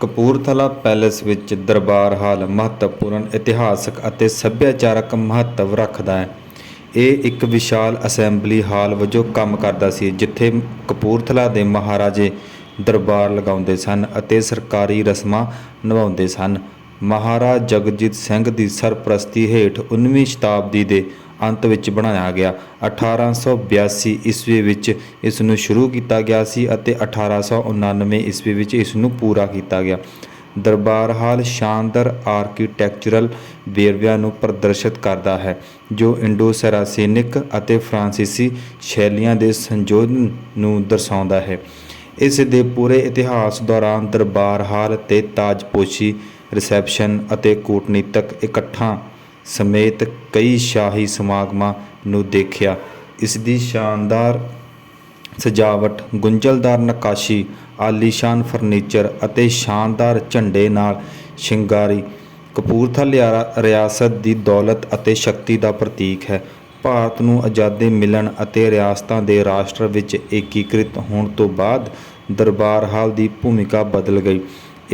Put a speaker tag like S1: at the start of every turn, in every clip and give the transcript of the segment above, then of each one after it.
S1: Kapurthala palace ਵਿੱਚ ਦਰਬਾਰ ਹਾਲ ਮਹੱਤਵਪੂਰਨ, ਇਤਿਹਾਸਕ ਅਤੇ ਸੱਭਿਆਚਾਰਕ ਮਹੱਤਵ ਰੱਖਦਾ ਹੈ। ਇਹ ਇੱਕ ਵਿਸ਼ਾਲ ਅਸੈਂਬਲੀ ਹਾਲ ਵਜੋਂ ਕੰਮ ਕਰਦਾ ਸੀ, ਜਿੱਥੇ ਕਪੂਰਥਲਾ ਦੇ ਮਹਾਰਾਜੇ ਦਰਬਾਰ ਲਗਾਉਂਦੇ ਸਨ ਅਤੇ ਸਰਕਾਰੀ ਰਸਮਾਂ ਨਿਭਾਉਂਦੇ ਸਨ। ਮਹਾਰਾਜ ਜਗਜੀਤ ਸਿੰਘ ਦੀ ਸਰਪ੍ਰਸਤੀ ਹੇਠ 19ਵੀਂ ਸ਼ਤਾਬਦੀ ਦੇ ਅੰਤ ਵਿੱਚ ਬਣਾਇਆ ਗਿਆ। 1882 ਈਸਵੀ ਵਿੱਚ ਇਸ ਨੂੰ ਸ਼ੁਰੂ ਕੀਤਾ ਗਿਆ ਸੀ ਅਤੇ 1899 ਈਸਵੀ ਵਿੱਚ ਇਸ ਨੂੰ ਪੂਰਾ ਕੀਤਾ ਗਿਆ। ਦਰਬਾਰ ਹਾਲ ਸ਼ਾਨਦਾਰ ਆਰਕੀਟੈਕਚਰਲ ਵੇਰਵਿਆਂ ਨੂੰ ਪ੍ਰਦਰਸ਼ਿਤ ਕਰਦਾ ਹੈ, ਜੋ ਇੰਡੋ ਸਰਾਸੇਨਿਕ ਅਤੇ ਫਰਾਂਸੀਸੀ ਸ਼ੈਲੀਆਂ ਦੇ ਸੰਯੋਜਨ ਨੂੰ ਦਰਸਾਉਂਦਾ ਹੈ। ਇਸ ਦੇ ਪੂਰੇ ਇਤਿਹਾਸ ਦੌਰਾਨ ਦਰਬਾਰ ਹਾਲ ਤੇ ਤਾਜਪੋਸ਼ੀ, ਰਿਸੈਪਸ਼ਨ ਅਤੇ ਕੂਟਨੀਤਕ ਇਕੱਠਾਂ ਸਮੇਤ ਕਈ ਸ਼ਾਹੀ ਸਮਾਗਮਾਂ ਨੂੰ ਦੇਖਿਆ। ਇਸ ਦੀ ਸ਼ਾਨਦਾਰ ਸਜਾਵਟ, ਗੁੰਝਲਦਾਰ ਨਕਾਸ਼ੀ, ਆਲੀਸ਼ਾਨ ਫਰਨੀਚਰ ਅਤੇ ਸ਼ਾਨਦਾਰ ਝੰਡੇ ਨਾਲ ਸ਼ਿੰਗਾਰੀ, ਕਪੂਰਥਲਾ ਰਿਆਸਤ ਦੀ ਦੌਲਤ ਅਤੇ ਸ਼ਕਤੀ ਦਾ ਪ੍ਰਤੀਕ ਹੈ। ਭਾਰਤ ਨੂੰ ਆਜ਼ਾਦੀ ਮਿਲਣ ਅਤੇ ਰਿਆਸਤਾਂ ਦੇ ਰਾਸ਼ਟਰ ਵਿੱਚ ਏਕੀਕ੍ਰਿਤ ਹੋਣ ਤੋਂ ਬਾਅਦ ਦਰਬਾਰ ਹਾਲ ਦੀ ਭੂਮਿਕਾ ਬਦਲ ਗਈ।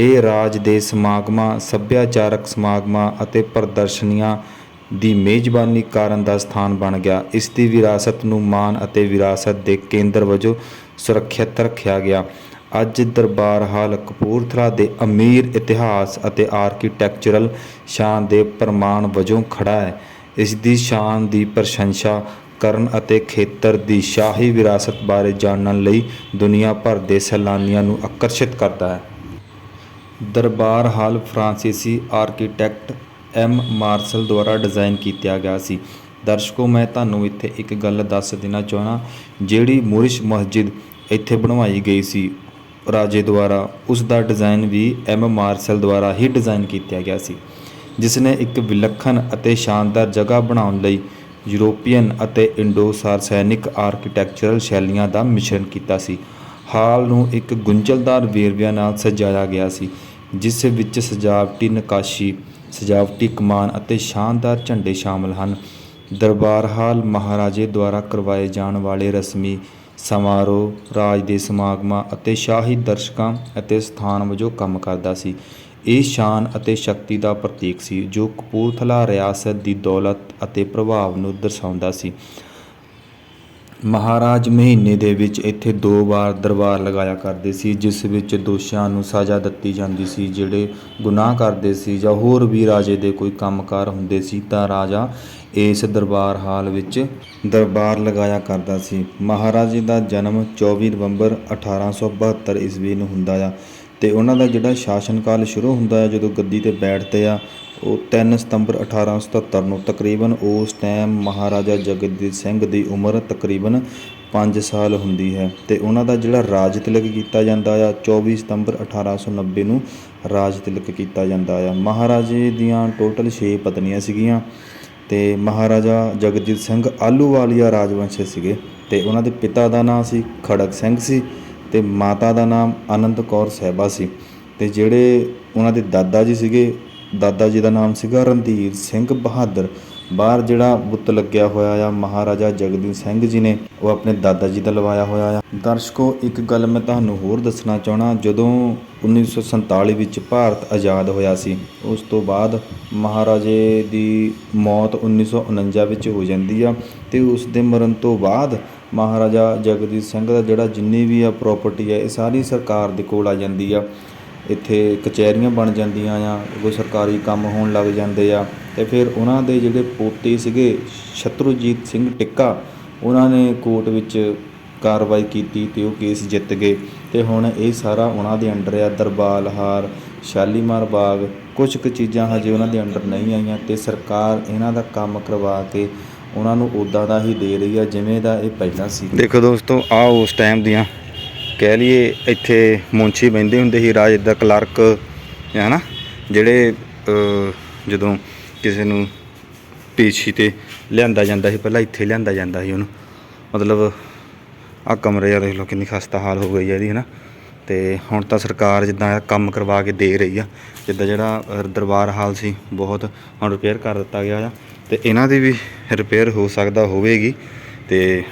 S1: ਇਹ ਰਾਜ ਦੇ ਸਮਾਗਮਾਂ, ਸੱਭਿਆਚਾਰਕ ਸਮਾਗਮਾਂ ਅਤੇ ਪ੍ਰਦਰਸ਼ਨੀਆਂ ਦੀ ਮੇਜ਼ਬਾਨੀ ਕਾਰਨ ਦਾ ਸਥਾਨ ਬਣ ਗਿਆ। ਇਸ ਦੀ ਵਿਰਾਸਤ ਨੂੰ ਮਾਨ ਅਤੇ ਵਿਰਾਸਤ ਦੇ ਕੇਂਦਰ ਵਜੋਂ ਸੁਰੱਖਿਅਤ ਰੱਖਿਆ ਗਿਆ। ਅੱਜ ਦਰਬਾਰ ਹਾਲ ਕਪੂਰਥਲਾ ਦੇ ਅਮੀਰ ਇਤਿਹਾਸ ਅਤੇ ਆਰਕੀਟੈਕਚਰਲ ਸ਼ਾਨ ਦੇ ਪ੍ਰਮਾਣ ਵਜੋਂ ਖੜਾ ਹੈ। ਇਸ ਦੀ ਸ਼ਾਨ ਦੀ ਪ੍ਰਸ਼ੰਸਾ ਕਰਨ ਅਤੇ ਖੇਤਰ ਦੀ ਸ਼ਾਹੀ ਵਿਰਾਸਤ ਬਾਰੇ ਜਾਣਨ ਲਈ ਦੁਨੀਆ ਭਰ ਦੇ ਸੈਲਾਨੀਆਂ ਨੂੰ ਆਕਰਸ਼ਿਤ ਕਰਦਾ ਹੈ। ਦਰਬਾਰ ਹਾਲ ਫ੍ਰਾਂਸੀਸੀ ਆਰਕੀਟੈਕਟ ਐਮ ਮਾਰਸ਼ਲ ਦੁਆਰਾ ਡਿਜ਼ਾਈਨ ਕੀਤਾ ਗਿਆ ਸੀ। ਦਰਸ਼ਕੋ, ਮੈਂ ਤੁਹਾਨੂੰ ਇੱਥੇ ਇੱਕ ਗੱਲ ਦੱਸ ਦੇਣਾ ਚਾਹਣਾ ਜਿਹੜੀ ਮੋਰਿਸ਼ ਮਸਜਿਦ ਇੱਥੇ ਬਣਵਾਈ ਗਈ ਸੀ ਰਾਜੇ ਦੁਆਰਾ, ਉਸ ਦਾ ਡਿਜ਼ਾਈਨ ਵੀ ਐਮ ਮਾਰਸ਼ਲ ਦੁਆਰਾ ਹੀ ਡਿਜ਼ਾਈਨ ਕੀਤਾ ਗਿਆ ਸੀ, ਜਿਸ ਨੇ ਇੱਕ ਵਿਲੱਖਣ ਅਤੇ ਸ਼ਾਨਦਾਰ ਜਗ੍ਹਾ ਬਣਾਉਣ ਲਈ ਯੂਰੋਪੀਅਨ ਅਤੇ ਇੰਡੋ ਸਾਰਸੈਨਿਕ ਆਰਕੀਟੈਕਚਰਲ ਸ਼ੈਲੀਆਂ ਦਾ ਮਿਸ਼ਰਣ ਕੀਤਾ ਸੀ। ਹਾਲ ਨੂੰ ਇੱਕ ਗੁੰਝਲਦਾਰ ਵੇਰਵਿਆਂ ਨਾਲ ਸਜਾਇਆ ਗਿਆ ਸੀ। ਜਿਸ ਵਿੱਚ ਸਜਾਵਟੀ ਨਕਾਸ਼ੀ, ਸਜਾਵਟੀ ਕਮਾਨ ਅਤੇ ਸ਼ਾਨਦਾਰ ਝੰਡੇ ਸ਼ਾਮਲ ਹਨ। ਦਰਬਾਰ ਹਾਲ ਮਹਾਰਾਜੇ ਦੁਆਰਾ ਕਰਵਾਏ ਜਾਣ ਵਾਲੇ ਰਸਮੀ ਸਮਾਰੋਹ, ਰਾਜ ਦੇ ਸਮਾਗਮਾਂ ਅਤੇ ਸ਼ਾਹੀ ਦਰਸ਼ਕਾਂ ਅਤੇ ਸਥਾਨ ਵਜੋਂ ਕੰਮ ਕਰਦਾ ਸੀ। ਇਹ ਸ਼ਾਨ ਅਤੇ ਸ਼ਕਤੀ ਦਾ ਪ੍ਰਤੀਕ ਸੀ ਜੋ ਕਪੂਰਥਲਾ ਰਿਆਸਤ ਦੀ ਦੌਲਤ ਅਤੇ ਪ੍ਰਭਾਵ ਨੂੰ ਦਰਸਾਉਂਦਾ ਸੀ। ਮਹਾਰਾਜ ਮਹੀਨੇ ਦੇ ਵਿੱਚ ਇੱਥੇ ਦੋ ਵਾਰ ਦਰਬਾਰ ਲਗਾਇਆ ਕਰਦੇ ਸੀ, ਜਿਸ ਵਿੱਚ ਦੋਸ਼ੀਆਂ ਨੂੰ ਸਜ਼ਾ ਦਿੱਤੀ ਜਾਂਦੀ ਸੀ, ਜਿਹੜੇ ਗੁਨਾਹ ਕਰਦੇ ਸੀ ਜਾਂ ਹੋਰ ਵੀ ਰਾਜੇ ਦੇ ਕੋਈ ਕੰਮਕਾਰ ਹੁੰਦੇ ਸੀ, ਤਾਂ ਰਾਜਾ ਇਸ ਦਰਬਾਰ ਹਾਲ ਵਿੱਚ ਦਰਬਾਰ ਲਗਾਇਆ ਕਰਦਾ ਸੀ। ਮਹਾਰਾਜੇ ਦਾ ਜਨਮ 24 ਨਵੰਬਰ 1872 ਈਸਵੀ ਨੂੰ ਹੁੰਦਾ ਆ ਤੇ ਉਹਨਾਂ ਦਾ ਜਿਹੜਾ ਸ਼ਾਸਨਕਾਲ ਸ਼ੁਰੂ ਹੁੰਦਾ ਹੈ ਜਦੋਂ ਗੱਦੀ ਤੇ ਬੈਠਦੇ ਆ ਉਹ 3 ਸਤੰਬਰ 1877 ਨੂੰ ਤਕਰੀਬਨ ਉਸ ਟਾਈਮ ਮਹਾਰਾਜਾ ਜਗਜੀਤ ਸਿੰਘ ਦੀ ਉਮਰ ਤਕਰੀਬਨ 5 ਸਾਲ ਹੁੰਦੀ ਹੈ ਤੇ ਉਹਨਾਂ ਦਾ ਜਿਹੜਾ ਰਾਜ ਤਿਲਕ ਕੀਤਾ ਜਾਂਦਾ ਆ 24 ਸਤੰਬਰ 1890 ਨੂੰ ਰਾਜ ਤਿਲਕ ਕੀਤਾ ਜਾਂਦਾ ਆ। ਮਹਾਰਾਜੇ ਦੀਆਂ ਟੋਟਲ 6 ਪਤਨੀਆਂ ਸੀਗੀਆਂ ਤੇ ਮਹਾਰਾਜਾ ਜਗਜੀਤ ਸਿੰਘ ਆਲੂਵਾਲੀਆ ਰਾਜਵੰਸ਼ ਸੀਗੇ ਤੇ ਉਹਨਾਂ ਦੇ ਪਿਤਾ ਦਾ ਨਾਮ ਸੀ ਖੜਕ ਸਿੰਘ ਸੀ ਤੇ ਮਾਤਾ ਦਾ ਨਾਮ ਆਨੰਦ ਕੌਰ ਸਹਿਬਾ ਸੀ। ਤੇ ਜਿਹੜੇ ਉਹਨਾਂ ਦੇ ਦਾਦਾ ਜੀ ਸੀਗੇ ਦਾਦਾ ਜੀ ਦਾ ਨਾਮ ਸੀਗਾ ਰਣਧੀਰ ਸਿੰਘ ਬਹਾਦਰ। ਬਾਹਰ ਜਿਹੜਾ ਬੁੱਤ ਲੱਗਿਆ ਹੋਇਆ ਆ, ਮਹਾਰਾਜਾ ਜਗਦੀਪ ਸਿੰਘ ਜੀ ਨੇ, ਉਹ ਆਪਣੇ ਦਾਦਾ ਜੀ ਦਾ ਲਵਾਇਆ ਹੋਇਆ ਆ। ਦਰਸ਼ਕੋ, ਇੱਕ ਗੱਲ ਮੈਂ ਤੁਹਾਨੂੰ ਹੋਰ ਦੱਸਣਾ ਚਾਹਣਾ ਜਦੋਂ 1947 ਵਿੱਚ ਭਾਰਤ ਆਜ਼ਾਦ ਹੋਇਆ ਸੀ, ਉਸ ਤੋਂ ਬਾਅਦ ਮਹਾਰਾਜੇ ਦੀ ਮੌਤ 1949 ਵਿੱਚ ਹੋ ਜਾਂਦੀ ਆ ਤੇ ਉਸ ਦੇ ਮਰਨ ਤੋਂ ਬਾਅਦ ਮਹਾਰਾਜਾ ਜਗਦੀਪ ਸਿੰਘ ਦਾ ਜਿਹੜਾ ਜਿੰਨੀ ਵੀ ਆ ਪ੍ਰਾਪਰਟੀ ਹੈ ਇਹ ਸਾਰੀ ਸਰਕਾਰ ਦੇ ਕੋਲ ਆ ਜਾਂਦੀ ਆ। ਇੱਥੇ ਕਚਹਿਰੀਆਂ ਬਣ ਜਾਂਦੀਆਂ ਆ, ਕੋਈ ਸਰਕਾਰੀ ਕੰਮ ਹੋਣ ਲੱਗ ਜਾਂਦੇ ਆ। ਅਤੇ ਫਿਰ ਉਹਨਾਂ ਦੇ ਜਿਹੜੇ ਪੋਤੇ ਸੀਗੇ, ਸ਼ਤਰੂਜੀਤ ਸਿੰਘ ਟਿੱਕਾ, ਉਹਨਾਂ ਨੇ ਕੋਰਟ ਵਿੱਚ ਕਾਰਵਾਈ ਕੀਤੀ ਅਤੇ ਉਹ ਕੇਸ ਜਿੱਤ ਗਏ। ਅਤੇ ਹੁਣ ਇਹ ਸਾਰਾ ਉਹਨਾਂ ਦੇ ਅੰਡਰ ਆ ਦਰਬਾਰ ਹਾਰ, ਸ਼ਾਲੀਮਾਰ ਬਾਗ ਕੁਝ ਕੁ ਚੀਜ਼ਾਂ ਹਜੇ ਉਹਨਾਂ ਦੇ ਅੰਡਰ ਨਹੀਂ ਆਈਆਂ ਅਤੇ ਸਰਕਾਰ ਇਹਨਾਂ ਦਾ ਕੰਮ ਕਰਵਾ ਕੇ ਉਹਨਾਂ ਨੂੰ ਉੱਦਾਂ ਦਾ ਹੀ ਦੇ ਰਹੀ ਆ, ਜਿਵੇਂ ਦਾ ਇਹ ਪਹਿਲਾਂ ਸੀ। ਦੇਖੋ ਦੋਸਤੋ ਆ ਉਸ ਟਾਈਮ ਦੀਆਂ ਕਹਿ ਲਈਏ, ਇੱਥੇ ਮੁੰਸ਼ੀ ਬੈੰਦੇ ਹੁੰਦੇ ਸੀ, ਰਾਜ ਦਾ ਕਲਰਕ, ਹੈ ਨਾ? ਜਿਹੜੇ ਜਦੋਂ ਕਿਸੇ ਨੂੰ ਪੇਸ਼ੀ ਤੇ ਲਿਆਂਦਾ ਜਾਂਦਾ ਸੀ, ਪਹਿਲਾਂ ਇੱਥੇ ਲਿਆਂਦਾ ਜਾਂਦਾ ਸੀ ਉਹਨੂੰ। ਮਤਲਬ ਆ ਕਮਰੇ ਆ ਦੇਖ ਲਓ ਕਿੰਨੀ ਖਸਤਾ ਹਾਲ ਹੋ ਗਈ ਹੈ ਇਹਦੀ, ਹੈ ਨਾ? ਤੇ ਹੁਣ ਤਾਂ ਸਰਕਾਰ ਜਿੱਦਾਂ ਇਹ ਕੰਮ ਕਰਵਾ ਕੇ ਦੇ ਰਹੀ ਆ, ਜਿੱਦਾਂ ਜਿਹੜਾ ਦਰਬਾਰ ਹਾਲ ਸੀ, ਬਹੁਤ ਹੁਣ ਰਿਪੇਅਰ ਕਰ ਦਿੱਤਾ ਗਿਆ ਆ। ਤੇ ਇਹਨਾਂ ਦੀ ਵੀ ਰਿਪੇਅਰ ਹੋ ਸਕਦਾ ਹੋਵੇਗੀ, ਤੇ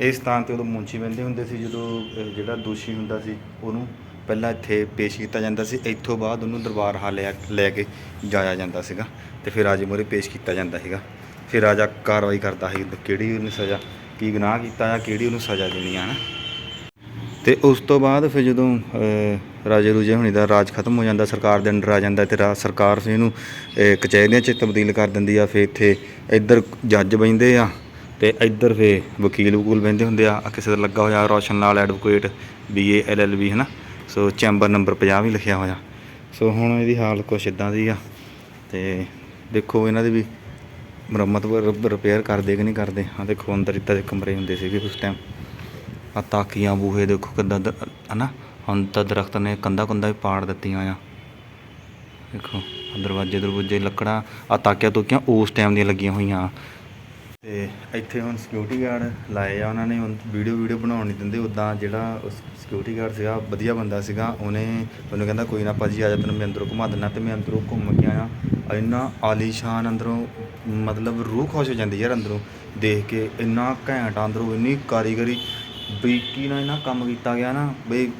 S1: ਇਸ ਸਥਾਨ ਤੇ ਉਦੋਂ ਮੁੰਚੀ ਬੰਦੇ ਹੁੰਦੇ ਸੀ ਜਦੋਂ ਅਹ, ਜਿਹੜਾ ਦੋਸ਼ੀ ਹੁੰਦਾ ਸੀ ਉਹਨੂੰ ਪਹਿਲਾਂ ਇੱਥੇ ਪੇਸ਼ ਕੀਤਾ ਜਾਂਦਾ ਸੀ। ਇੱਥੋਂ ਬਾਅਦ ਉਹਨੂੰ ਦਰਬਾਰ ਹਾਲਿਆ ਲੈ ਕੇ ਜਾਇਆ ਜਾਂਦਾ ਸੀਗਾ ਤੇ ਫਿਰ ਰਾਜੇ ਮੂਹਰੇ ਪੇਸ਼ ਕੀਤਾ ਜਾਂਦਾ ਸੀਗਾ। ਫਿਰ ਰਾਜਾ ਕਾਰਵਾਈ ਕਰਦਾ ਸੀ ਕਿਹੜੀ ਉਹਨੇ ਸਜ਼ਾ ਕੀ ਗੁਨਾਹ ਕੀਤਾ ਆ ਕਿਹੜੀ ਉਹਨੂੰ ਸਜ਼ਾ ਦੇਣੀ ਆ ਹਨਾ? ਤੇ ਉਸ ਤੋਂ ਬਾਅਦ ਫਿਰ ਜਦੋਂ ਅਹ, ਰਾਜੇ ਰੂਜੇ ਹੁਣੀ ਦਾ ਰਾਜ ਖਤਮ ਹੋ ਜਾਂਦਾ ਸਰਕਾਰ ਦੇ ਅੰਡਰ ਆ ਜਾਂਦਾ ਤੇ ਰਾ- ਸਰਕਾਰ ਫਿਰ ਇਹਨੂੰ ਅਹ, ਕਚਹਿਰੀਆਂ 'ਚ ਤਬਦੀਲ ਕਰ ਦਿੰਦੀ ਆ ਫਿਰ ਇੱਥੇ ਇੱਧਰ ਜੱਜ ਬੈਂਦੇ ਆ ਤੇ ਇੱਧਰ ਫੇ ਵਕੀਲ ਵਕੂਲ ਬੈਂਦੇ ਹੁੰਦੇ ਆ, ਆਹ ਕਿਸੇ ਦਾ ਲੱਗਾ ਹੋਇਆ Roshan Lal advocate BA LLB ਹਨਾ? ਸੋ ਚੈਂਬਰ ਨੰਬਰ 50 ਵੀ ਲਿਖਿਆ ਹੋਇਆ। ਸੋ ਹੁਣ ਇਹਦੀ ਹਾਲਤ ਕੁਛ ਇਦਾਂ ਦੀ ਆ ਤੇ ਦੇਖੋ ਇਹਨਾਂ ਦੀ ਵੀ ਮੁਰੰਮਤ ਰਿਪੇਅਰ ਕਰਦੇ ਕਿ ਨਹੀਂ ਕਰਦੇ? ਆ ਦੇਖੋ ਅੰਦਰ ਇੱਦਾਂ ਦੇ ਕਮਰੇ ਹੁੰਦੇ ਸੀਗੇ ਉਸ ਟਾਈਮ ਆ ਤਾਕੀਆਂ, ਬੂਹੇ ਦੇਖੋ ਕਿੱਦਾਂ ਦ- ਹਨਾ? ਹੁਣ ਤਾਂ ਦਰਖਤ ਨੇ ਕੰਧਾਂ ਕੰਧਾਂ ਵੀ ਪਾੜ ਦਿੱਤੀਆਂ ਆ। ਦੇਖੋ ਦਰਵਾਜ਼ੇ ਦਰਵਾਜ਼ੇ ਲੱਕੜਾਂ ਆ ਤਾਕੀਆਂ ਤੋਕੀਆਂ ਉਸ ਟਾਈਮ ਦੀਆਂ ਲੱਗੀਆਂ ਹੋਈਆਂ। ਤੇ ਇੱਥੇ ਹੁਣ ਸਿਕਿਉਰਿਟੀ ਗਾਰਡ ਲਾਏ ਆ, ਉਹਨਾਂ ਨੇ ਹੁਣ ਵੀਡੀਓ ਵੀਡੀਓ ਬਣਾਉਣ ਨਹੀਂ ਦਿੰਦੇ। ਉਦਾਂ ਜਿਹੜਾ ਸਿਕਿਉਰਿਟੀ ਗਾਰਡ ਸੀਗਾ, ਵਧੀਆ ਬੰਦਾ ਸੀਗਾ। ਉਹਨੇ ਮੈਨੂੰ ਕਹਿੰਦਾ, ਕੋਈ ਨਾ ਭਾਜੀ, ਆ ਜਾ, ਤੈਨੂੰ ਮੈਂ ਅੰਦਰੋਂ ਘੁਮਾ ਦਿੰਦਾ ਤੇ ਮੈਂ ਅੰਦਰੋਂ ਘੁੰਮ ਕੇ ਆਇਆ। ਇੰਨਾ ਆਲੀਸ਼ਾਨ ਅੰਦਰੋਂ, ਮਤਲਬ ਰੂਹ ਖੁਸ਼ ਹੋ ਜਾਂਦੀ ਯਾਰ ਅੰਦਰੋਂ ਦੇਖ ਕੇ। ਇੰਨਾ ਘੈਂਟ ਆ ਅੰਦਰੋਂ, ਇੰਨੀ ਕਾਰੀਗਰੀ। ਬਰੀਕੀ ਨਾਲ ਇਹਨਾਂ ਕੰਮ ਕੀਤਾ ਗਿਆ ਨਾ, ਬਈ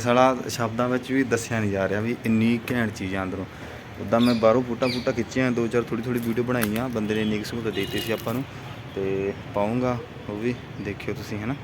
S1: ਸਾਲਾ ਸ਼ਬਦਾਂ ਵਿੱਚ ਵੀ ਦੱਸਿਆ ਨਹੀਂ ਜਾ ਰਿਹਾ ਵੀ ਇੰਨੀ ਘੈਂਟ ਚੀਜ਼ ਆ ਅੰਦਰੋਂ। ਉੱਦਾਂ ਮੈਂ ਬਾਹਰੋਂ ਫੋਟਾ ਫੋਟਾ ਖਿੱਚੀਆਂ, ਦੋ ਚਾਰ ਥੋੜੀ ਥੋੜੀ ਵੀਡੀਓ ਬਣਾਈਆਂ। ਬੰਦੇ ਨੇ ਇੰਨੀ ਕੁ ਸਹੂਲਤ ਦਿੱਤੀ ਸੀ ਆਪਾਂ ਨੂੰ। ਤੇ ਪਾਉਂਗਾ ਉਹ ਵੀ ਦੇਖਿਓ ਤੁਸੀਂ ਹੈ ਨਾ